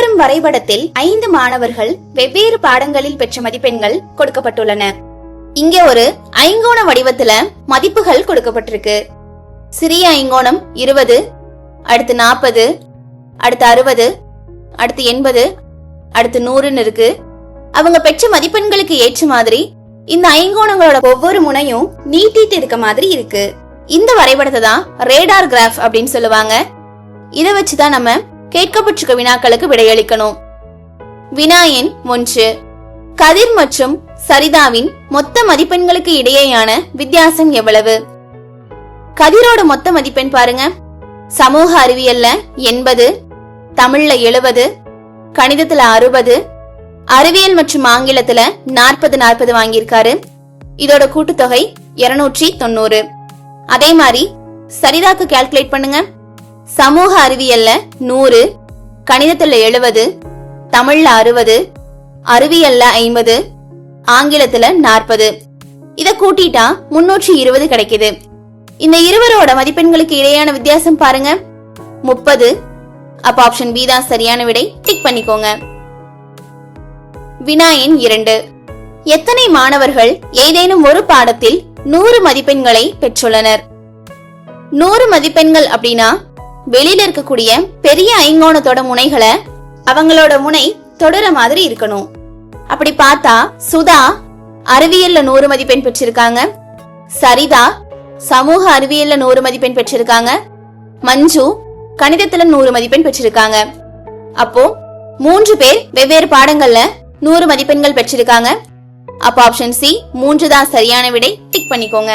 பின்வரும் வரைபடத்தில் ஐந்து மாணவர்கள் வெவ்வேறு பாடங்களில் பெற்ற மதிப்பெண்கள் கொடுக்கப்பட்டுள்ளன. இங்க ஒரு ஐங்கோண வடிவத்துல மதிப்புகள் கொடுக்கப்பட்டிருக்கு. சிறிய ஐங்கோணம் இருபது அடுத்து நாற்பது அடுத்து அறுபது அடுத்து எண்பது அடுத்து நூறுன்னு இருக்கு. அவங்க பெற்ற மதிப்பெண்களுக்கு ஏற்ற மாதிரி இந்த ஐங்கோணங்களோட ஒவ்வொரு முனையும் நீட்டிட்டு இருக்க மாதிரி இருக்கு. இந்த வரைபடத்தை தான் ரேடார் கிராஃப் அப்படின்னு சொல்லுவாங்க. இதை வச்சுதான் நம்ம கேட்கப்பட்டிருக்க வினாக்களுக்கு விடையளிக்கணும். வினா எண் ஒன்று. கதிர் மற்றும் சரிதாவின் மொத்த மதிப்பெண்களுக்கு இடையேயான வித்தியாசம் எவ்வளவு? கதிரோட மொத்த மதிப்பெண் பாருங்க. சமூக அறிவியல்ல எண்பது தமிழ்ல எழுபது கணிதத்துல அறுபது அறிவியல் மற்றும் ஆங்கிலத்துல நாற்பது நாற்பது வாங்கியிருக்காரு. இதோட கூட்டுத்தொகை இருநூற்றி தொண்ணூறு. அதே மாதிரி சரிதாக்கு கால்குலேட் பண்ணுங்க. சமூக அறிவியல்ல நூறு கணிதத்துல எழுபது தமிழ்ல அறுபது அறிவியல்ல ஐம்பது ஆங்கிலத்துல நாற்பது. இத கூட்டிட்டா முன்னூற்றி இருபது கிடைக்குது. இந்த இருவரோட மதிப்பெண்களுக்கு இடையான வித்தியாசம் பாருங்க. முப்பது அப்ப ஆப்ஷன் பி தான் சரியான விடை. டிக் பண்ணிக்கோங்க. வினாயின் இரண்டு. எத்தனை மாணவர்கள் ஏதேனும் ஒரு பாடத்தில் நூறு மதிப்பெண்களை பெற்றுள்ளனர்? நூறு மதிப்பெண்கள் அப்படின்னா வெளியில இருக்கக்கூடிய பெரிய ஐங்கோணத்தோட முனைகளை அவங்களோட முனை தொடர மாதிரி இருக்கணும். அப்படி பார்த்தா சுதா அறிவியல்ல நூறு மதிப்பெண் பெற்றிருக்காங்க. சரிதா சமூக அறிவியல்ல நூறு மதிப்பெண் பெற்றிருக்காங்க. மஞ்சு கணிதத்துல நூறு மதிப்பெண் பெற்றிருக்காங்க. அப்போ மூன்று பேர் வெவ்வேறு பாடங்கள்ல நூறு மதிப்பெண்கள் பெற்றிருக்காங்க. அப்போ ஆப்ஷன் சி மூன்று தான் சரியான விடை டிக் பண்ணிக்கோங்க.